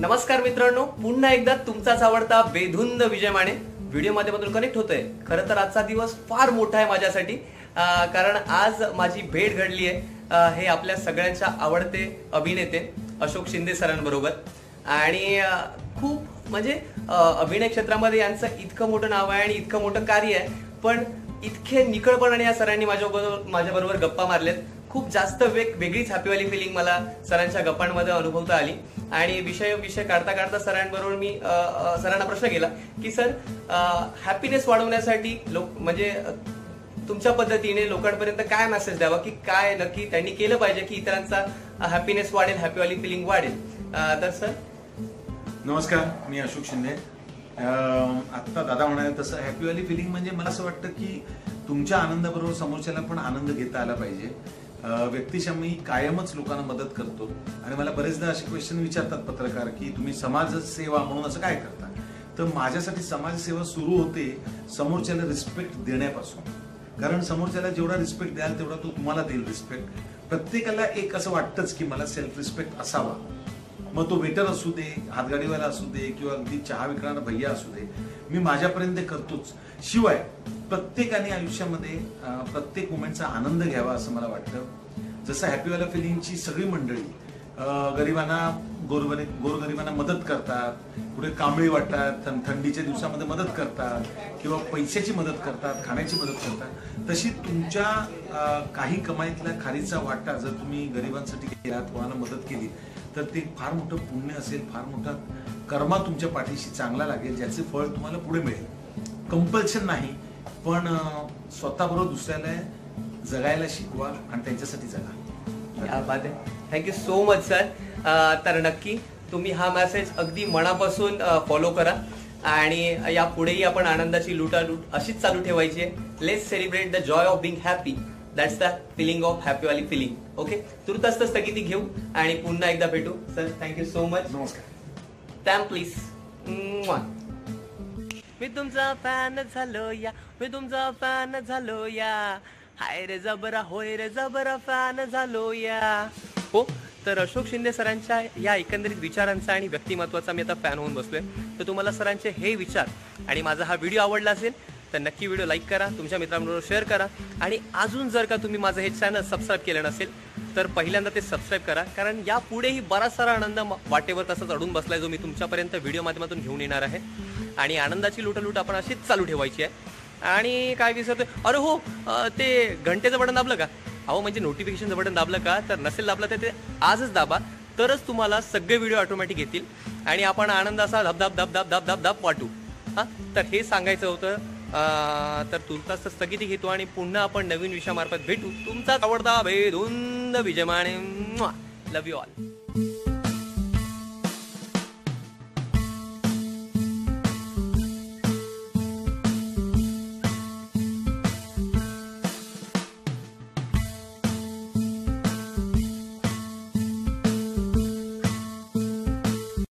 नमस्कार मित्रांनो पुन्हा एकदा तुमचाच आवडता बेधुंद विजय माने. व्हिडिओ माध्यमातून कनेक्ट होतोय. खरं तर आजचा दिवस फार मोठा आहे माझ्यासाठी कारण आज माझी भेट घडली आहे हे आपल्या सगळ्यांच्या आवडते अभिनेते अशोक शिंदे सरांबरोबर. आणि खूप म्हणजे अभिनय क्षेत्रामध्ये यांचं इतकं मोठं नाव आहे आणि इतकं मोठं कार्य आहे पण इतके निकळपणाने या सरांनी माझ्याबरोबर माझ्याबरोबर गप्पा मारलेत खूप जास्त वेग वेगळीच हॅपीवाली फिलिंग मला सरांच्या गप्पांमध्ये अनुभवता आली. आणि विषय विषय काढता काढता सरांबरोबर मी सरांना प्रश्न केला की सर हॅपीनेस वाढवण्यासाठी लोक म्हणजे तुमच्या पद्धतीने लोकांपर्यंत काय मेसेज द्यावा? की काय नक्की त्यांनी केलं पाहिजे की इतरांचा हॅपीनेस वाढेल हॅपीवाली फिलिंग वाढेल? तर सर? नमस्कार मी अशोक शिंदे. आत्ता दादा म्हणाले तसं हॅपीवाली फिलिंग म्हणजे मला असं वाटतं की तुमच्या आनंदाबरोबर समोरच्याला पण आनंद घेता आला पाहिजे. व्यक्तिशः मी कायमच लोकांना मदत करतो. आणि मला बरेचदा असे क्वेश्चन विचारतात पत्रकार की तुम्ही समाजसेवा म्हणून असं काय करता? तर माझ्यासाठी समाजसेवा सुरू होते समोरच्याला रिस्पेक्ट देण्यापासून. कारण समोरच्याला जेवढा रिस्पेक्ट द्याल तेवढा तो तुम्हाला देईल रिस्पेक्ट प्रत्येकाला एक असं वाटतंच की मला सेल्फ रिस्पेक्ट असावा. मग तो वेटर असू दे हातगाडीवाला असू दे किंवा अगदी चहा विकणारा भैया असू दे मी माझ्यापर्यंत ते करतोच. शिवाय प्रत्येकाने आयुष्यामध्ये प्रत्येक मुमेंटचा आनंद घ्यावा असं मला वाटतं. जसं हॅपीवाला फिलिंगची सगळी मंडळी गरिबांना गोरगरी गोरगरिबांना मदत करतात पुढे कांबळी वाटतात थंडीच्या दिवसामध्ये मदत करतात किंवा पैशाची मदत करतात खाण्याची मदत करतात तशी तुमच्या काही कमाईतला खारीचा वाटा जर तुम्ही गरिबांसाठी केलात कोणाला मदत केली तर ते फार मोठं पुण्य असेल फार मोठा कर्मा तुमच्या पाठीशी चांगला लागेल ज्याचे फळ तुम्हाला पुढे मिळेल. कंपल्शन नाही पण स्वतःबरोबर दुसऱ्याला जगायला शिकवा आणि त्यांच्यासाठी जगा. बात आहे थँक्यू सो मच सर तर नक्की तुम्ही हा मेसेज अगदी मनापासून फॉलो करा. आणि या पुढेही आपण आनंदाची लुटालूट अशीच चालू ठेवायची आहे. Let's celebrate the joy of being happy that's the feeling of हॅपीवाली feeling okay तुर्तास स्थगिती घेऊ आणि पुन्हा एकदा भेटू. सर थँक्यू सो मच नमस्कार. टॅम प्लीज मी तुमचा फॅन झालो या. मी तुमचा फॅन झालो या. हाय रे जबरा होय रे जबरा फॅन झालो या. हो तर अशोक शिंदे सरांच्या या एकंदरीत विचारांचा आणि व्यक्तिमत्वाचा मी आता फॅन होऊन बसलोय. तर तुम्हाला सरांचे हे विचार आणि माझा हा व्हिडिओ आवडला असेल तर नक्की व्हिडिओ लाईक करा तुमच्या मित्रांबरोबर शेअर करा. आणि अजून जर का तुम्ही माझं हे चॅनल सबस्क्राईब केलं नसेल तर पहिल्यांदा ते सबस्क्राईब करा. कारण यापुढेही बराच सारा आनंद वाटेवर तसाच अडून बसलाय जो मी तुमच्यापर्यंत व्हिडिओ माध्यमातून घेऊन येणार आहे. आणि आनंदाची लुटालूट आपण अशीच चालू ठेवायची आहे. आणि काय विसरतो अरे हो ते घंटेचं बटन दाबलं का? अहो म्हणजे नोटिफिकेशनचं बटन दाबलं का? तर नसेल दाबलं तर ते आजच दाबा. तरच तुम्हाला सगळे व्हिडिओ ऑटोमॅटिक येतील आणि आपण आनंद असा धबधब धब धब धब धब धब वाटू. हां? तर हे सांगायचं होतं तर तुर्तास स्थगिती घेतो आणि पुन्हा आपण नवीन विषयामार्फत भेटू. तुमचाच आवडता भेदुंद विजयमाने लव्ह यू ऑल